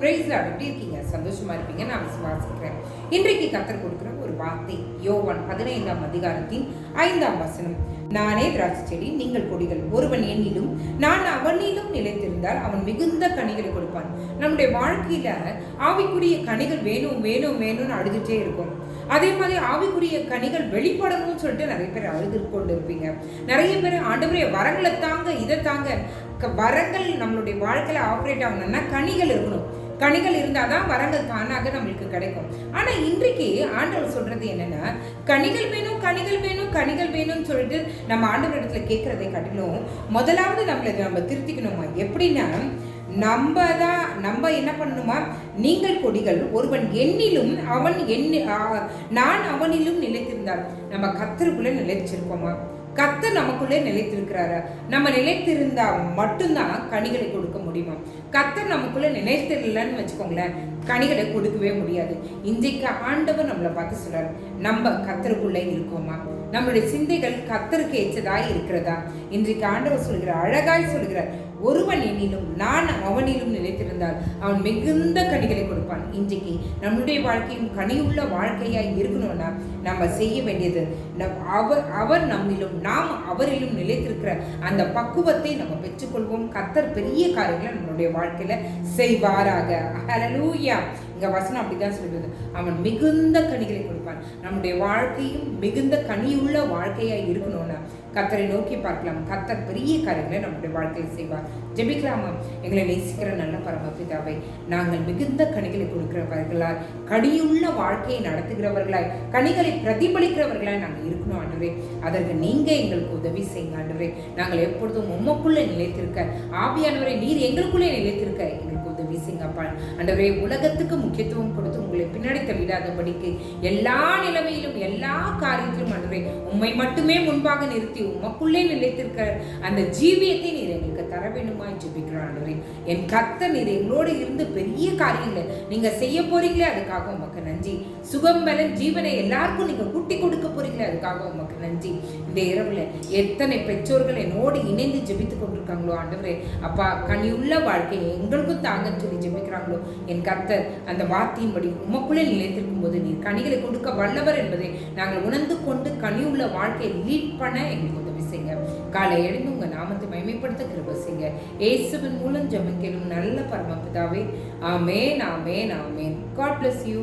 Price எப்படி இருக்கீங்க? சந்தோஷமா இருப்பீங்க. நான் விசுவாசிக்கிறேன் இன்றைக்கு கத்தர் கொடுக்குற ஒரு வார்த்தை யோவான் பதினைந்தாம் அதிகாரத்தின் ஐந்தாம் வசனம். நானே திராட்சை செடி நீங்கள் கொடிகள். ஒருவன் என்னிலும் நான் அவனிலும் நிலைத்திருந்தால் அவன் மிகுந்த கனிகளை கொடுப்பான். நம்முடைய வாழ்க்கையில ஆவிக்குரிய கனிகள் வேணும் வேணும் வேணும்னு அழுதுகிட்டே இருக்கும். அதே மாதிரி ஆவிக்குரிய கனிகள் வெளிப்படணும்னு சொல்லிட்டு நிறைய பேர் அழுது கொண்டு இருப்பீங்க நிறைய பேர் ஆண்டவரைய வரங்களை தாங்க இதை தாங்க. வரங்கள் நம்மளுடைய வாழ்க்கையில் ஆப்ரேட் ஆகணும்னா கனிகள் இருக்கணும். கனிகள் இருந்தால் தான் வரங்கள் தானாக நம்மளுக்கு கிடைக்கும். ஆனா இன்றைக்கு ஆண்டவர் சொல்றது என்னன்னா கனிகள் வேணும் கனிகள் வேணும் கனிகள் வேணும்னு சொல்லிட்டு நம்ம ஆண்டவர் இடத்துல கேட்குறதை காட்டிலும் முதலாவது நம்மளை நம்ம திருத்திக்கணுமா? எப்படின்னா நம்ம தான் நம்ம என்ன பண்ணணுமா? நீங்கள் கொடிகள் ஒருவன் எண்ணிலும் அவன் எண்ணி நான் அவனிலும் நிலைத்திருந்தால் நம்ம கத்தருக்குள்ளே நிலைச்சிருப்போமா கத்தர் நமக்குள்ளே நிலைத்திருக்கிறாரு. நம்ம நிலைத்திருந்தா மட்டும்தான் கனிகளை கொடுக்க முடியுமா? கத்தர் நமக்குள்ளே நிலைத்திரலன்னு வச்சுக்கோங்களேன். கனிகளை கொடுக்கவே முடியாது. இன்றைக்கு ஆண்டவர் நம்மளை பார்த்து சொல்றாரு நம்ம கத்தருக்குள்ளே இருக்கோமா நம்மளுடைய சிந்தைகள் கத்தருக்கு ஏற்றதாய் இருக்கிறதா? இன்றைக்கு ஆண்டவர் சொல்கிறார் அழகாய் சொல்கிறார் ஒருவன் என்னிலும் நான் அவனிலும் நிலைத்திருந்தால் அவன் மிகுந்த கனிகளை கொடுப்பான். இன்றைக்கு நம்முடைய வாழ்க்கையும் கனியுள்ள வாழ்க்கையாய் இருக்கணும்னா நம்ம செய்ய வேண்டியது நம் அவர் அவர் நம்மிலும் நாம் அவரிலும் நிலைத்திருக்கிற அந்த பக்குவத்தை நம்ம பெற்றுக்கொள்வோம். கத்தர் பெரிய காரியங்களை நம்மளுடைய வாழ்க்கையில செய்வாராக. இல்லையா இங்க வசனம் அப்படிதான் சொல்லுது அவன் மிகுந்த கனிகளை கொடுப்பான். நம்முடைய வாழ்க்கையும் மிகுந்த கனியுள்ள வாழ்க்கையா இருக்கணும்னா கத்தரை நோக்கி பார்க்கலாம். கத்தர் பெரிய காரியங்களை நம்முடைய வாழ்க்கையில் செய்வார். ஜெபிக்கலாமா? எங்களை நேசிக்கிற நல்ல பரமபிதாவை நாங்கள் மிகுந்த கனிகளை கொடுக்கிறவர்களாய் கனியுள்ள வாழ்க்கையை நடத்துகிறவர்களாய் கனிகளை பிரதிபலிக்கிறவர்களாய் நாங்கள் இருக்கணும் ஆண்டுவே அதற்கு நீங்க எங்களுக்கு உதவி செய்யுங்க ஆண்டுவே நாங்கள் எப்பொழுதும் உமக்குள்ளே நிலைத்திருக்க ஆவியானவரை நீர் எங்களுக்குள்ளே நிலைத்திருக்க எங்களுக்கு உதவி அப்பா உலகத்துக்கு முக்கியத்துவம் கொடுத்து உங்களை பின்னாடி தள்ளிடாதபடிக்கு எல்லா நிலைமையிலும் எல்லா காரியத்திலும் ஆண்டவரே உண்மை மட்டுமே முன்பாக நிறுத்தி உமக்குள்ளே நிலைத்திருக்க அந்த ஜீவியத்தை நீர் எங்களுக்கு தர வேண்டுமாய் ஜெபிக்கிறோம் ஆண்டவரே என் கத்த நீர் எங்களோடு இருந்து பெரிய காரியங்களை நீங்க செய்ய போறீங்களே அதுக்காக உமக்கு நன்றி. சுகம் பலன் ஜீவனை எல்லாருக்கும் நீங்க கூட்டி கொடுக்க போறீங்களே அதுக்காக உமக்கு நன்றி. இந்த இரவுல எத்தனை பெற்றோர்கள் என்னோடு இணைந்து ஜெபித்து கொண்டிருக்காங்களோ ஆண்டவரே அப்பா கனியுள்ள வாழ்க்கையை எங்களுக்கும் தாங்க சொல்லி ஜெபிக்கிறாங்களோ? என் கர்த்தர் அந்த வார்த்தையின்படி உமக்குள்ளே நிலைத்திருக்கும் போது நீர் கனிகளை கொடுக்க வல்லவர் என்பதை நாங்கள் உணர்ந்து கொண்டு கனியுள்ள வாழ்க்கையை லீட் பண்ண எங்களுக்கு உதவி செய்யுங்க. காலை எழுந்து உங்கள் நாமத்தை மயமைப்படுத்த கிருப செய்யுங்க. இயேசுவின் மூலம் ஜெபிக்கணும் நல்ல பரமபிதாவே. ஆமேன் ஆமேன் ஆமேன். God bless you